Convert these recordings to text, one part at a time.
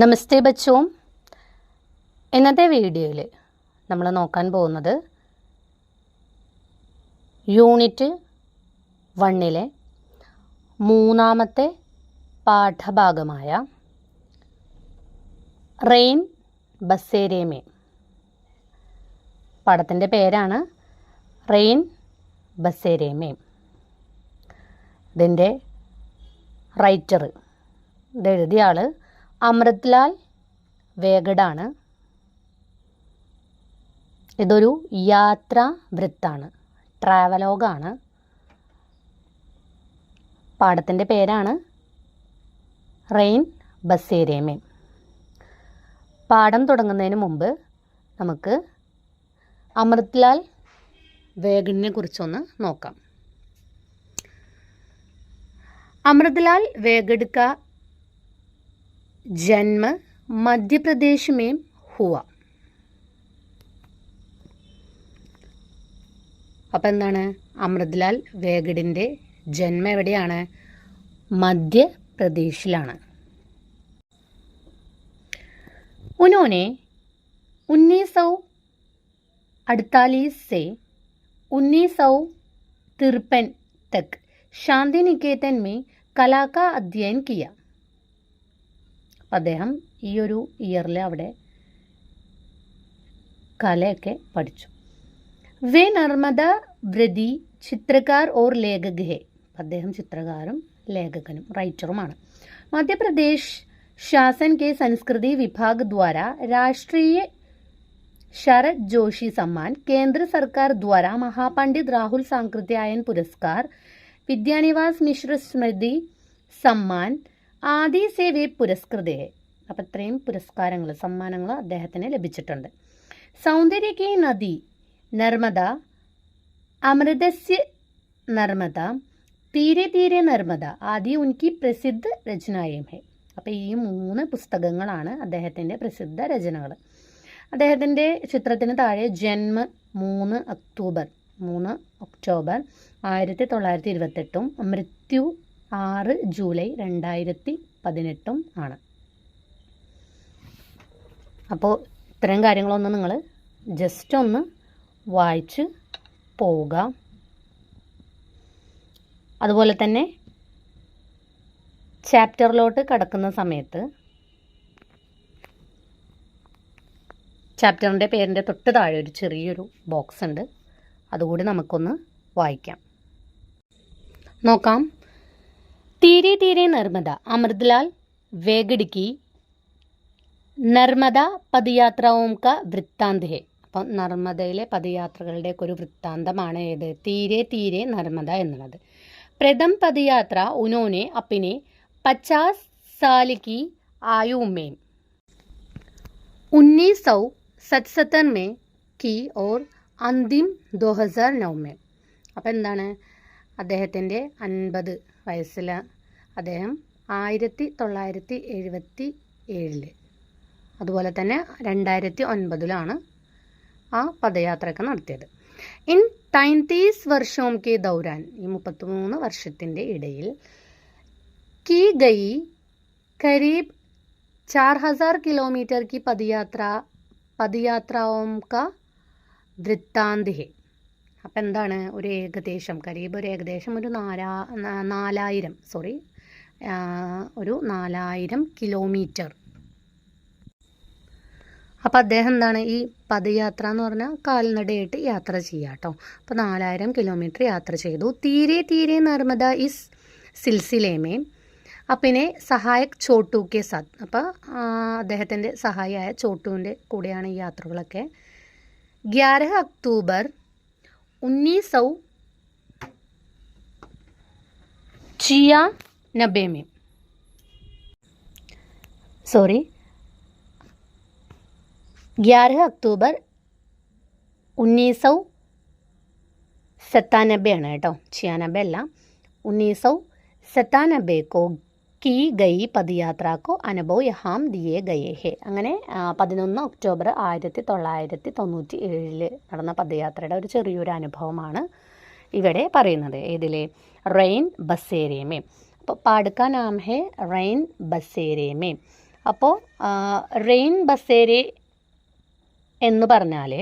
നമസ്തേ ബച്ചോം. ഇന്നത്തെ വീഡിയോയിൽ നമ്മൾ നോക്കാൻ പോകുന്നത് യൂണിറ്റ് വണ്ണിലെ മൂന്നാമത്തെ പാഠഭാഗമായ റെയിൻ ബസേരേമേ. പടത്തിന്റെ പേരാണ് റെയിൻ ബസേരേമേ. ഇതിന്റെ റൈറ്റർ ഇതെഴുതിയ ആൾ അമൃത്ലാൽ വേഗഡാണ്. ഇതൊരു യാത്രാ വൃത്താണ് ട്രാവലോഗാണ്. പാടത്തിന്റെ പേരാണ് റെയിൻ ബസേരേമേ. പാഠം തുടങ്ങുന്നതിന് മുമ്പ് നമുക്ക് അമൃത്ലാൽ വേഗഡിനെ കുറിച്ചൊന്ന് നോക്കാം. അമൃത്ലാൽ വേഗഡ്ക जन्म मध्य प्रदेश में हुआ അപ്പം എന്താണ് അമൃത്ലാൽ വേഗഡിൻ്റെ ജന്മം എവിടെയാണ് മധ്യപ്രദേശിലാണ് ഉനോനെ ഉന്നീസ് സौ अड़तालीस से उन्नीस सौ तिरपन तक ശാന്തി നികേതൻ മേ കലാക അധ്യയൻ കിയ അദ്ദേഹം ഈ ഒരു ഇയറിൽ അവിടെ കലയൊക്കെ പഠിച്ചു. വേ നർമ്മദ വ്രതി ചിത്രകാർ ഓർ ലേഖകഹെ അദ്ദേഹം ചിത്രകാരും ലേഖകനും റൈറ്ററുമാണ് മധ്യപ്രദേശ് ശാസൻ കെ സംസ്കൃതി വിഭാഗ് ദ്വാര രാഷ്ട്രീയ ശരത് ജോഷി സമ്മാൻ കേന്ദ്ര സർക്കാർ ദ്വാര മഹാപണ്ഡിത് രാഹുൽ സാങ്കൃത്യായൻ പുരസ്കാർ വിദ്യാനിവാസ് മിശ്ര സ്മൃതി സമ്മാൻ ആദി സേവി പുരസ്കൃതയെ അപ്പം ഇത്രയും പുരസ്കാരങ്ങൾ സമ്മാനങ്ങൾ അദ്ദേഹത്തിന് ലഭിച്ചിട്ടുണ്ട്. സൗന്ദര്യ കെ നദി നർമ്മദ അമൃതസ്യ നർമ്മദ തീരെ തീരെ നർമ്മദ ആദി ഉൻകി പ്രസിദ്ധ രചനായും ഹെ. അപ്പം ഈ മൂന്ന് പുസ്തകങ്ങളാണ് അദ്ദേഹത്തിന്റെ പ്രസിദ്ധ രചനകൾ അദ്ദേഹത്തിന്റെ ചിത്രത്തിന് താഴെ ജന്മ മൂന്ന് ഒക്ടോബർ മൂന്ന് ഒക്ടോബർ ആയിരത്തി തൊള്ളായിരത്തി ഇരുപത്തെട്ടും മൃത്യു ആറ് ജൂലൈ രണ്ടായിരത്തി പതിനെട്ടും ആണ്. അപ്പോൾ ഇത്തരം കാര്യങ്ങളൊന്ന് നിങ്ങൾ ജസ്റ്റ് ഒന്ന് വായിച്ച് പോവുക. അതുപോലെ തന്നെ ചാപ്റ്ററിലോട്ട് കടക്കുന്ന സമയത്ത് ചാപ്റ്ററിന്റെ പേരിന്റെ തൊട്ട് താഴെ ഒരു ചെറിയൊരു ബോക്സ് ഉണ്ട്. അതുകൂടി നമുക്കൊന്ന് വായിക്കാം. നോക്കാം. തീരെ തീരെ നർമ്മദ അമൃത്ലാൽ വേഗഡിക്ക് നർമ്മദ പദയാത്രാവും ക വൃത്താന്ത് ഹെ അപ്പം നർമ്മദയിലെ പദയാത്രകളുടെ ഒരു വൃത്താന്തമാണ് ഏത് തീരെ തീരെ നർമ്മദ എന്നുള്ളത് പ്രഥം പദയാത്ര ഉനോനെ അപ്പിനെ പച്ചാസ് साल की आयु में उन्नीस सौ सतसत्तर में की और അന്തിം ദോ ഹസാർ നൗമേ അപ്പം എന്താണ് അദ്ദേഹത്തിൻ്റെ അൻപത് വയസ്സിൽ അദ്ദേഹം ആയിരത്തി തൊള്ളായിരത്തി എഴുപത്തി ഏഴില് അതുപോലെ തന്നെ രണ്ടായിരത്തി ഒൻപതിലാണ് ആ പദയാത്രയൊക്കെ നടത്തിയത് ഇൻ തൈൻതീസ് വർഷവും കെ ദൗരാൻ ഈ മുപ്പത്തിമൂന്ന് വർഷത്തിൻ്റെ ഇടയിൽ की गई करीब चार हजार किलोमीटर की पदयात्रा പദയാത്രാവും ക വൃത്താന്ത് ഹെ അപ്പം എന്താണ് ഒരു ഏകദേശം കരീബ് ഒരു ഏകദേശം ഒരു നാലാ നാലായിരം സോറി ഒരു നാലായിരം കിലോമീറ്റർ. അപ്പോൾ അദ്ദേഹം എന്താണ് ഈ പദയാത്ര എന്ന് പറഞ്ഞാൽ കാൽനടയായിട്ട് യാത്ര ചെയ്യുക കേട്ടോ അപ്പോൾ നാലായിരം കിലോമീറ്റർ യാത്ര ചെയ്തു. തീരെ തീരെ നർമ്മദ ഇസ് സിൽസിലേമേ. അപ്പിനെ സഹായക് ചോട്ടു കെ സത്. അപ്പോൾ അദ്ദേഹത്തിന്റെ സഹായിയായ ചോട്ടുവിന്റെ കൂടെയാണ് ഈ യാത്രകളൊക്കെ. ഗ്യാരഹ അക്ടൂബർ ഉന്നീസൗ ചിയ നബേ സോറി ग्यारह अक्टूबर ഉന്നീസ് സൗ സത്താനബെ ആണ് കേട്ടോ छियानबे അല്ല ഉന്നീസ് സൗ സത്താനബെ കോ കി ഗൈ പദയാത്രക്കോ അനുഭവ് യഹാം ദിയേ ഗയേ ഹെ അങ്ങനെ പതിനൊന്ന് ഒക്ടോബർ ആയിരത്തി തൊള്ളായിരത്തി തൊണ്ണൂറ്റി ഏഴില് നടന്ന പദയാത്രയുടെ ഒരു ചെറിയൊരു അനുഭവമാണ് ഇവിടെ പറയുന്നത് ഏതിലെ റെയിൻ ബസേരേമേ അപ്പോൾ നാം ഹെ റെയിൻ ബസേരേമേ അപ്പോൾ റെയിൻ ബസേരെ എന്ന് പറഞ്ഞാൽ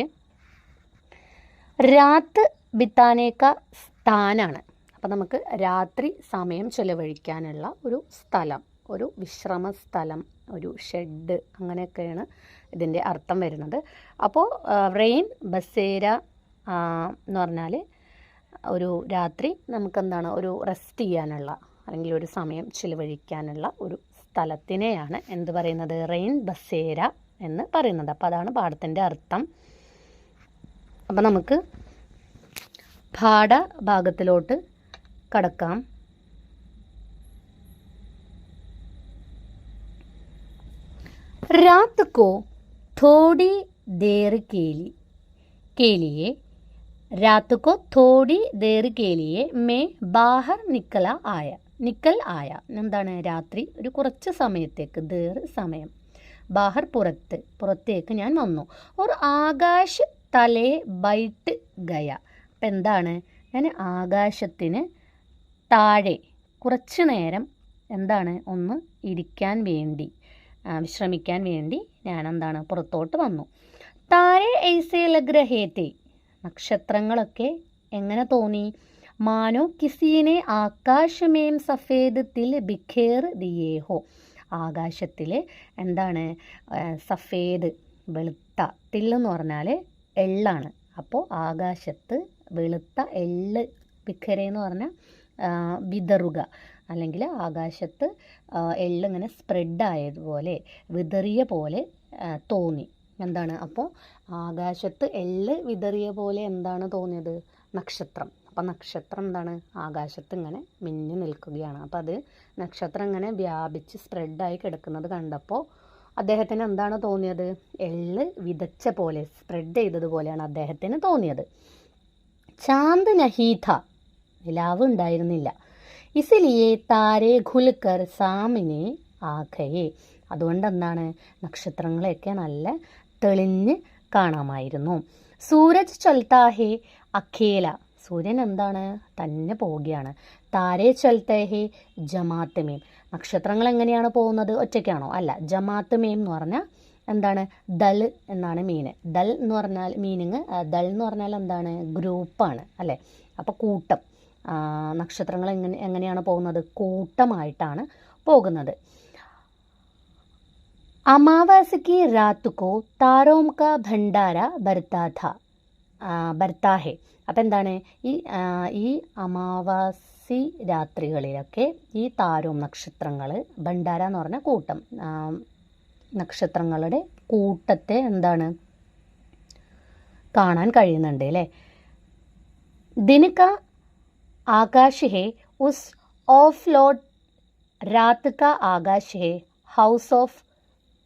രാത്ത് ബിത്താനേക്ക സ്ഥാനാണ്. അപ്പോൾ നമുക്ക് രാത്രി സമയം ചെലവഴിക്കാനുള്ള ഒരു സ്ഥലം ഒരു വിശ്രമ സ്ഥലം ഒരു ഷെഡ് അങ്ങനെയൊക്കെയാണ് ഇതിന്റെ അർത്ഥം വരുന്നത്. അപ്പോൾ റെയിൻ ബസേര എന്ന് പറഞ്ഞാൽ ഒരു രാത്രി നമുക്കെന്താണ് ഒരു റെസ്റ്റ് ചെയ്യാനുള്ള അല്ലെങ്കിൽ ഒരു സമയം ചിലവഴിക്കാനുള്ള ഒരു സ്ഥലത്തിനെയാണ് എന്ത് പറയുന്നത് റെയിൻ ബസേര എന്ന് പറയുന്നത് അപ്പോൾ അതാണ് പാഠത്തിൻ്റെ അർത്ഥം അപ്പോൾ നമുക്ക് പാഠഭാഗത്തിലോട്ട് കടക്കാം रात को थोड़ी देर के लिए के लिए रात को थोड़ी देर के लिए मैं ബാഹർ നിക്കല ആയ നിക്കൽ ആയ എന്താണ് രാത്രി? ഒരു കുറച്ച് സമയത്തേക്ക് ദേറ് സമയം. ബാഹർ പുറത്ത് പുറത്തേക്ക് ഞാൻ വന്നു. ഒരു ആകാശ് തലേ ബൈട്ട് ഗയ. അപ്പം എന്താണ്? ഞാൻ ആകാശത്തിന് താഴെ കുറച്ച് നേരം എന്താണ്? ഒന്ന് ഇരിക്കാൻ വേണ്ടി വിശ്രമിക്കാൻ വേണ്ടി ഞാൻ എന്താണ്? പുറത്തോട്ട് വന്നു. താഴെ ഐസേലഗ്രഹേത്തെ നക്ഷത്രങ്ങളൊക്കെ എങ്ങനെ തോന്നി? മാനോ കിസീനെ ആകാശമേം സഫേദ് തിൽ ബിഖേർ ദിയേഹോ. ആകാശത്തിൽ എന്താണ് സഫേദ് വെളുത്ത തില്ലെന്ന് പറഞ്ഞാൽ എള്ളാണ്. അപ്പോൾ ആകാശത്ത് വെളുത്ത എള്ള് എന്ന് പറഞ്ഞാൽ വിതറുക. അല്ലെങ്കിൽ ആകാശത്ത് എള്ളിങ്ങനെ സ്പ്രെഡായതുപോലെ വിതറിയ പോലെ തോന്നി. എന്താണ്? അപ്പോൾ ആകാശത്ത് എള്ള് വിതറിയ പോലെ എന്താണ് തോന്നിയത്? നക്ഷത്രം. അപ്പം നക്ഷത്രം എന്താണ്? ആകാശത്ത് ഇങ്ങനെ മിന്നി നിൽക്കുകയാണ്. അപ്പം അത് നക്ഷത്രം ഇങ്ങനെ വ്യാപിച്ച് സ്പ്രെഡായി കിടക്കുന്നത് കണ്ടപ്പോൾ അദ്ദേഹത്തിന് എന്താണ് തോന്നിയത്? എള്ള് വിതച്ച പോലെ സ്പ്രെഡ് ചെയ്തതുപോലെയാണ് അദ്ദേഹത്തിന് തോന്നിയത്. ചാന്ത് നഹീഥ നിലാവ് ഉണ്ടായിരുന്നില്ല. ഇസിലിയെ താരെ ഖുൽക്കർ സാമിനെ ആഖയെ. അതുകൊണ്ട് എന്താണ്? നക്ഷത്രങ്ങളെയൊക്കെ നല്ല തെളിഞ്ഞ് കാണാമായിരുന്നു. സൂരജ് ചൊൽത്താഹേ അഖേല. സൂര്യൻ എന്താണ്? തന്നെ പോവുകയാണ്. താരേ ചൽത്തേഹി ജമാത്ത് മീം. നക്ഷത്രങ്ങൾ എങ്ങനെയാണ് പോകുന്നത്? ഒറ്റയ്ക്കാണോ? അല്ല ജമാത്ത് മീം എന്ന് പറഞ്ഞാൽ എന്താണ്? ദൽ എന്നാണ് മീന്. ദൽ എന്ന് പറഞ്ഞാൽ മീനിങ് ദൽ എന്ന് പറഞ്ഞാൽ എന്താണ്? ഗ്രൂപ്പാണ് അല്ലേ? അപ്പോൾ കൂട്ടം. നക്ഷത്രങ്ങൾ എങ്ങനെ എങ്ങനെയാണ് പോകുന്നത്? കൂട്ടമായിട്ടാണ് പോകുന്നത്. അമാവാസിക്ക് രാത്തുക്കോ താരോം കാ ഭണ്ഡാര ഭർത്താഥ था ബർത്താ ഹെ അപ്പം എന്താണ്? ഈ ഈ അമാവാസി രാത്രികളിലൊക്കെ ഈ താരോം നക്ഷത്രങ്ങൾ ഭണ്ഡാര എന്ന് പറഞ്ഞ കൂട്ടം നക്ഷത്രങ്ങളുടെ കൂട്ടത്തെ എന്താണ്? കാണാൻ കഴിയുന്നുണ്ട് അല്ലേ? ദിനക്ക ആകാശ് ഉസ് ഓഫ് ലോഡ് രാത് ക ഹൗസ് ഓഫ്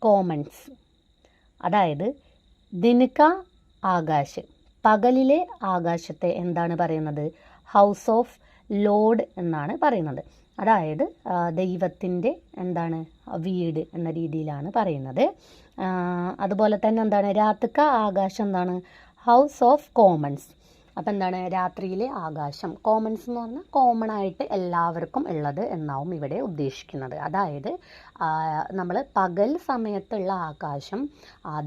കോമൺസ്. അതായത് ദിനക്ക ആകാശ്. പകലിലെ ആകാശത്തെ എന്താണ് പറയുന്നത്? ഹൗസ് ഓഫ് ലോഡ് എന്നാണ് പറയുന്നത്. അതായത് ദൈവത്തിന്റെ എന്താണ് വീട് എന്ന രീതിയിലാണ് പറയുന്നത്. അതുപോലെ തന്നെ എന്താണ് രാത്രിക്ക ആകാശം എന്താണ്? ഹൗസ് ഓഫ് കോമൺസ് അപ്പം എന്താണ് രാത്രിയിലെ ആകാശം. കോമൺസ് എന്ന് പറഞ്ഞാൽ കോമൺ ആയിട്ട് എല്ലാവർക്കും ഉള്ളത് എന്നാവും ഇവിടെ ഉദ്ദേശിക്കുന്നത്. അതായത് നമ്മൾ പകൽ സമയത്തുള്ള ആകാശം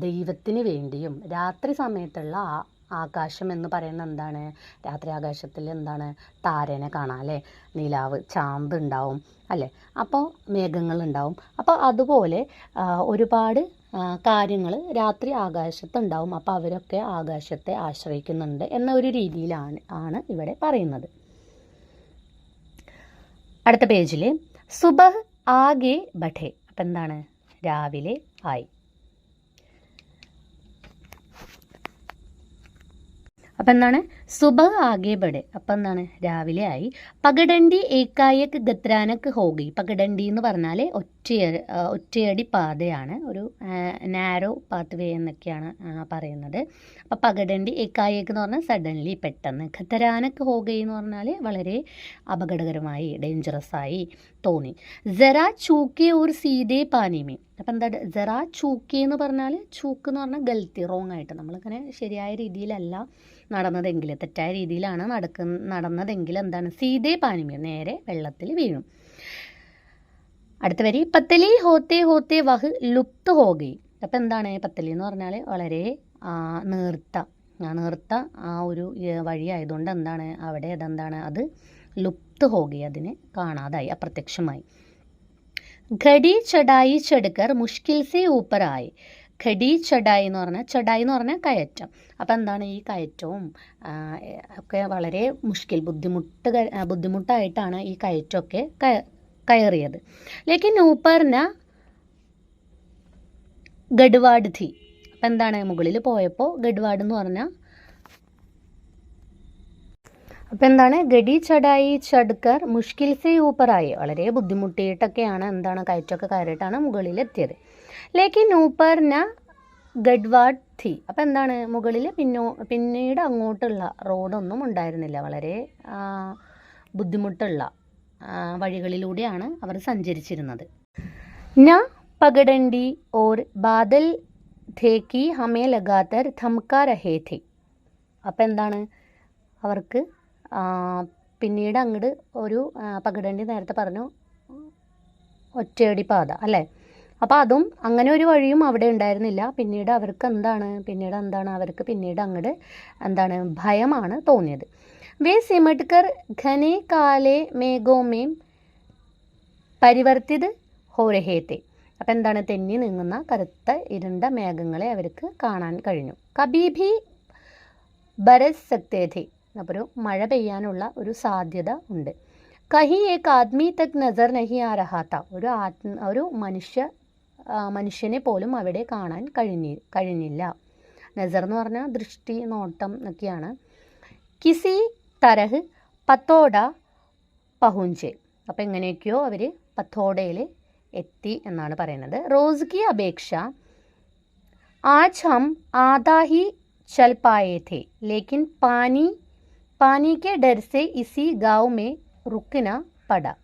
ദൈവത്തിന് വേണ്ടിയും രാത്രി സമയത്തുള്ള ആകാശം എന്ന് പറയുന്നത് എന്താണ്? രാത്രി ആകാശത്തിൽ എന്താണ്? താരനെ കാണാം അല്ലേ? നിലാവ് ചാന്ത് ഉണ്ടാവും അല്ലേ? അപ്പോൾ മേഘങ്ങൾ ഉണ്ടാവും. അപ്പോൾ അതുപോലെ ഒരുപാട് കാര്യങ്ങൾ രാത്രി ആകാശത്തുണ്ടാവും അപ്പോൾ അവരൊക്കെ ആകാശത്തെ ആശ്രയിക്കുന്നുണ്ട് എന്ന ഒരു രീതിയിലാണ് ആണ് ഇവിടെ പറയുന്നത്. അടുത്ത പേജിൽ സുബഹ് ആകെ ബഠേ. അപ്പം എന്താണ്? രാവിലെ ആയി. അപ്പം എന്താണ്? സുബ ആകെ ബടെ അപ്പം എന്താണ്? രാവിലെ ആയി. പകടണ്ടി ഏക്കായക്ക് ഗത്രാനക്ക് ഹോഗി. പകടണ്ടി എന്ന് പറഞ്ഞാൽ ഒറ്റയ ആ, ഒറ്റയടി പാതയാണ്. ഒരു നാരോ പാത്ത് വേ എന്നൊക്കെയാണ് പറയുന്നത്. അപ്പം പകടണ്ടി എക്കായേക്ക് എന്ന് പറഞ്ഞാൽ സഡൻലി പെട്ടെന്ന്. ഖത്തരാനക്ക് ഹോഗി എന്ന് പറഞ്ഞാൽ വളരെ അപകടകരമായി ഡേഞ്ചറസ് ആയി തോന്നി. ജറാ ചൂക്കെ ഒരു സീതേ പാനിമേ. അപ്പം എന്താ ജറാ ചൂക്കെ എന്ന് പറഞ്ഞാൽ ചൂക്ക് എന്ന് പറഞ്ഞാൽ ഗൽത്തി റോങ് ആയിട്ട്. നമ്മളിങ്ങനെ ശരിയായ രീതിയിലല്ല നടന്നതെങ്കിൽ തെറ്റായ രീതിയിലാണ് നടക്കുന്ന നടന്നതെങ്കിൽ എന്താണ്? സീതേ പാനിമേ നേരെ വെള്ളത്തിൽ വീഴും. അടുത്ത വരി പത്തലി ഹോത്തെ ഹോത്തെ വഹ് ലുപ്ത് ഹോഗി. അപ്പം എന്താണ് പത്തലി എന്ന് പറഞ്ഞാൽ വളരെ നേർത്ത. നേർത്ത ആ ഒരു വഴി ആയതുകൊണ്ട് എന്താണ്? അവിടെ അതെന്താണ് അത് ലുപ്ത് ഹോഗി അതിനെ കാണാതായി അപ്രത്യക്ഷമായി. ഘടി ചടായി ചെടുക്കർ മുഷ്കിൽ സെ ഊപ്പറായി. ഘടി ചടായി എന്ന് പറഞ്ഞാൽ ചടായി എന്ന് പറഞ്ഞാൽ കയറ്റം. അപ്പം എന്താണ് ഈ കയറ്റവും? ഒക്കെ വളരെ മുഷ്കിൽ ബുദ്ധിമുട്ട് ബുദ്ധിമുട്ടായിട്ടാണ് ഈ കയറ്റമൊക്കെ കയ- കയറിയത്. ലേക്കിൻ ഊപ്പറിന ഗഡ്വാഡ് ധി അപ്പം എന്താണ് മുകളിൽ പോയപ്പോൾ ഗഡ്വാഡ് എന്ന് പറഞ്ഞാൽ അപ്പം എന്താണ്? ഗഡി ചടായി ചടുക്കർ മുഷ്കിൽ സെ ഊപ്പറായി. വളരെ ബുദ്ധിമുട്ടിയിട്ടൊക്കെയാണ് എന്താണ് കയറ്റമൊക്കെ കയറിയിട്ടാണ് മുകളിലെത്തിയത്. ലേക്കിൻ ഊപ്പറിന ഗഡ്വാഡ് ധി അപ്പം എന്താണ് മുകളിൽ പിന്നോ പിന്നീട് അങ്ങോട്ടുള്ള റോഡൊന്നും ഉണ്ടായിരുന്നില്ല. വളരെ ബുദ്ധിമുട്ടുള്ള വഴികളിലൂടെയാണ് അവർ സഞ്ചരിച്ചിരുന്നത്. ന പകടണ്ടി ഓർ ബാദൽ ധേക്കി ഹമേ ലഗാത്തർ ധംകാ രഹേ ധേ അപ്പം എന്താണ്? അവർക്ക് പിന്നീട് അങ്ങോട്ട് ഒരു പകടണ്ടി നേരത്തെ പറഞ്ഞു ഒറ്റയടി പാത അല്ലേ? അപ്പോൾ അതും അങ്ങനെ ഒരു വഴിയും അവിടെ ഉണ്ടായിരുന്നില്ല. പിന്നീട് അവർക്ക് എന്താണ്? പിന്നീട് എന്താണ്? അവർക്ക് പിന്നീട് അങ്ങോട്ട് എന്താണ്? ഭയമാണ് തോന്നിയത്. വേ സിമട്കർ ഘനെ കാലെ മേഘോമേം പരിവർത്തിത് ഹോരഹേത്തെ അപ്പം എന്താണ് തെന്നി നീങ്ങുന്ന കറുത്ത ഇരുണ്ട മേഘങ്ങളെ അവർക്ക് കാണാൻ കഴിഞ്ഞു. കബീഭി ബരസ് സക്തേഥി അപ്പോൾ ഒരു മഴ പെയ്യാനുള്ള ഒരു സാധ്യത ഉണ്ട്. കഹി ഏക് ആദ്മി തക് നസർ നഹി ആ രഹാത്ത ഒരു ആത്മ ഒരു മനുഷ്യ മനുഷ്യനെ പോലും അവിടെ കാണാൻ കഴിഞ്ഞി കഴിഞ്ഞില്ല. നസർ എന്ന് പറഞ്ഞാൽ ദൃഷ്ടി നോട്ടം ഒക്കെയാണ് കിസി തരഹ് പത്തോട പഹുഞ്ചെ അപ്പം എങ്ങനെയൊക്കെയോ അവർ പത്തോടയിൽ എത്തി എന്നാണ് പറയുന്നത് റോസ് की अपेक्षा आज हम आधा ही चल पाए थे लेकिन पानी पानी के डर से इसी गांव में रुकना पड़ा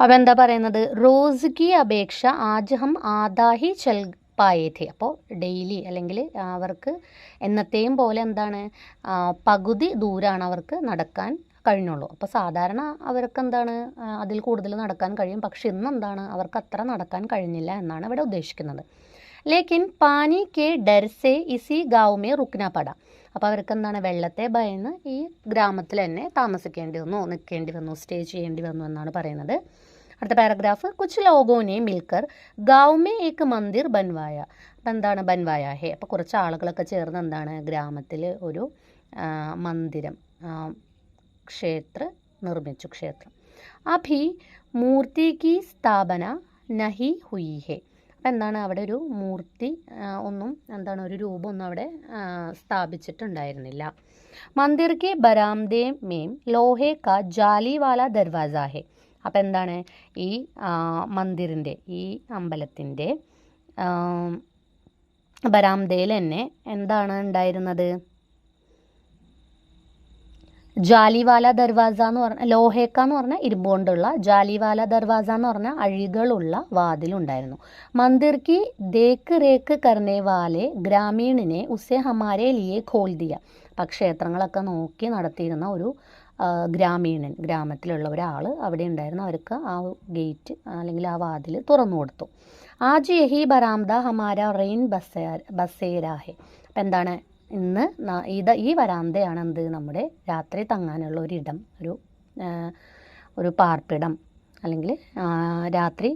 അപ്പം എന്താ പറയുന്നത് റോസ് കി അപേക്ഷ ആജ് ഹം ആദാഹി ചൽ പായേഥെ അപ്പോൾ ഡെയിലി അല്ലെങ്കിൽ അവർക്ക് എന്നത്തെയും പോലെ എന്താണ് പകുതി ദൂരമാണ് അവർക്ക് നടക്കാൻ കഴിഞ്ഞുള്ളൂ. അപ്പോൾ സാധാരണ അവർക്ക് എന്താണ് അതിൽ കൂടുതൽ നടക്കാൻ കഴിയും. പക്ഷെ ഇന്ന് എന്താണ് അവർക്ക് അത്ര നടക്കാൻ കഴിഞ്ഞില്ല എന്നാണ് ഇവിടെ ഉദ്ദേശിക്കുന്നത്. ലേക്കിൻ പാനി കെ ഡർസെ ഇസി ഗാവുമേ റുക്ന പട. അപ്പോൾ അവർക്ക് എന്താണ് വെള്ളത്തെ ഭയന്ന് ഈ ഗ്രാമത്തിൽ തന്നെ താമസിക്കേണ്ടി വന്നു നിൽക്കേണ്ടി വന്നു സ്റ്റേ ചെയ്യേണ്ടി വന്നു എന്നാണ് പറയുന്നത്. അടുത്ത പാരഗ്രാഫ് കുച്ച് ലോഗോനെ മിൽക്കർ ഗാവ്മേ ഏക്ക് മന്ദിർ ബൻവായ. അപ്പം എന്താണ് ബൻവായ? ഹേ അപ്പോൾ കുറച്ച് ആളുകളൊക്കെ ചേർന്ന് എന്താണ് ഗ്രാമത്തിൽ ഒരു മന്ദിരം ക്ഷേത്ര നിർമ്മിച്ചു ക്ഷേത്രം. അഭി മൂർത്തി കി സ്ഥാപന നഹി ഹുയി ഹേ അപ്പം എന്താണ് അവിടെ ഒരു മൂർത്തി ഒന്നും എന്താണ് ഒരു രൂപമൊന്നും അവിടെ സ്ഥാപിച്ചിട്ടുണ്ടായിരുന്നില്ല. മന്ദിർ കെ ബരാംദേ മേം ലോഹേ കാ ജാലി വാല ദർവാസ ഹേ. അപ്പം എന്താണ്? ഈ മന്ദിറിന്റെ ഈ അമ്പലത്തിന്റെ ബരാംദയിൽ തന്നെ എന്താണ് ഉണ്ടായിരുന്നത്? ജാലിവാല ദർവാസ എന്ന് പറഞ്ഞ ലോഹേക്ക എന്ന് പറഞ്ഞ ഇരുമ്പ് കൊണ്ടുള്ള ജാലിവാല ദർവാസ എന്ന് പറഞ്ഞ അഴികളുള്ള വാതിലുണ്ടായിരുന്നു മന്ദിർ കി ദേക്ക് രേക്ക് കർണേ ഗ്രാമീണിനെ ഉസേ ഹമാരെ ലിയെ ഖോൽ ദിയ. അപ്പം ക്ഷേത്രങ്ങളൊക്കെ നോക്കി നടത്തിയിരുന്ന ഒരു ഗ്രാമീണൻ ഗ്രാമത്തിലുള്ള ഒരാൾ അവിടെ ഉണ്ടായിരുന്നു അവർക്ക് ആ ഗേറ്റ് അല്ലെങ്കിൽ ആ വാതിൽ തുറന്നു കൊടുത്തു. ആജ് യഹി ബറാംദ ഹമാര റെയിൻ ബസേ ബസേരാഹെ അപ്പം എന്താണ്? ഇന്ന് ഇത് ഈ വരാന്തയാണ് എന്ത്? നമ്മുടെ രാത്രി തങ്ങാനുള്ള ഒരിടം ഒരു ഒരു പാർപ്പിടം അല്ലെങ്കിൽ രാത്രി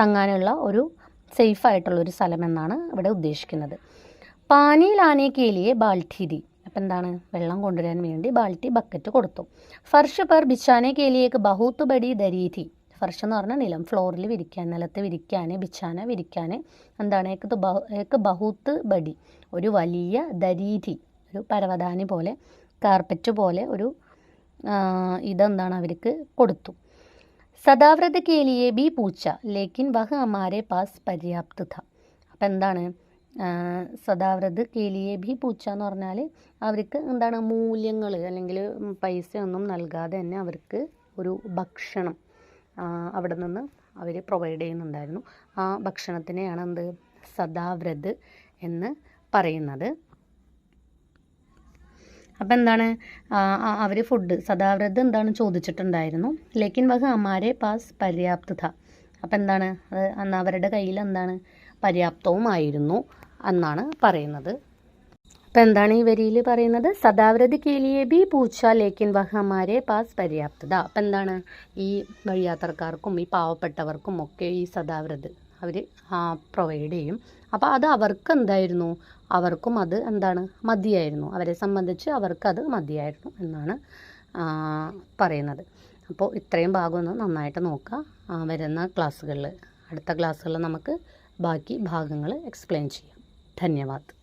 തങ്ങാനുള്ള ഒരു സേഫ് ആയിട്ടുള്ള ഒരു സ്ഥലം എന്നാണ് ഇവിടെ ഉദ്ദേശിക്കുന്നത്. പാനി ലാനെ കേലിയെ അപ്പം എന്താണ്? വെള്ളം കൊണ്ടുവരാൻ വേണ്ടി ബാൾട്ടി ബക്കറ്റ് കൊടുത്തു. ഫർഷ് പർ ബിച്ചാനെ കേലിയേക്ക് ബഹൂത്ത് ബടി ദരീതി ഫർഷ് എന്ന് പറഞ്ഞാൽ നിലം ഫ്ലോറിൽ വിരിക്കാൻ നിലത്ത് വിരിക്കാൻ ബിച്ചാന വിരിക്കാൻ എന്താണ്? ഏക്ക് ഏക്ക് ബഹൂത്ത് ബടി. ഒരു വലിയ ദരീതി ഒരു പരവതാനി പോലെ കാർപ്പറ്റ് പോലെ ഒരു ഇതെന്താണ് അവർക്ക് കൊടുത്തു. സദാവ്രത കേലിയെ ബി പൂച്ച ലേക്കിൻ വഹ് അമാരെ പാസ് പര്യാപ്ത ഥ അപ്പം എന്താണ്? സദാവ്രത് കേലിയെ ബി പൂച്ച എന്ന് പറഞ്ഞാൽ അവർക്ക് എന്താണ് മൂല്യങ്ങൾ അല്ലെങ്കിൽ പൈസ ഒന്നും നൽകാതെ തന്നെ അവർക്ക് ഒരു ഭക്ഷണം അവിടെ നിന്ന് അവർ പ്രൊവൈഡ് ചെയ്യുന്നുണ്ടായിരുന്നു. ആ ഭക്ഷണത്തിനെയാണ് എന്ത്? സദാവ്രത് എന്ന് പറയുന്നത്. അപ്പം എന്താണ്? അവർ ഫുഡ് സദാവ്രത് എന്താണ് ചോദിച്ചിട്ടുണ്ടായിരുന്നു. ലേക്കിൻ വഹ അമാരെ പാസ് പര്യാപ്തത. അപ്പം എന്താണ്? അത് അന്ന് അവരുടെ കയ്യിൽ എന്താണ്? പര്യാപ്തവുമായിരുന്നു എന്നാണ് പറയുന്നത്. അപ്പം എന്താണ് ഈ വരിയിൽ പറയുന്നത്? സദാവ്രത് കേലിയെ ബി പൂച്ച ലേക്കിൻ വഹമാരെ ഹമാരെ പാസ് പര്യാപ്തത. അപ്പം എന്താണ് ഈ വഴിയാത്രക്കാർക്കും ഈ പാവപ്പെട്ടവർക്കും ഒക്കെ ഈ സദാവ്രത് അവർ പ്രൊവൈഡ് ചെയ്യും. അപ്പോൾ അത് അവർക്ക് എന്തായിരുന്നു അവർക്കും അത് എന്താണ്? മതിയായിരുന്നു. അവരെ സംബന്ധിച്ച് അവർക്കത് മതിയായിരുന്നു എന്നാണ് പറയുന്നത്. അപ്പോൾ ഇത്രയും ഭാഗം ഒന്ന് നന്നായിട്ട് നോക്കുക വരുന്ന ക്ലാസ്സുകളിൽ അടുത്ത ക്ലാസ്സുകളിൽ നമുക്ക് ബാക്കി ഭാഗങ്ങൾ എക്സ്പ്ലെയിൻ ചെയ്യാം. ധന്യവാദ്.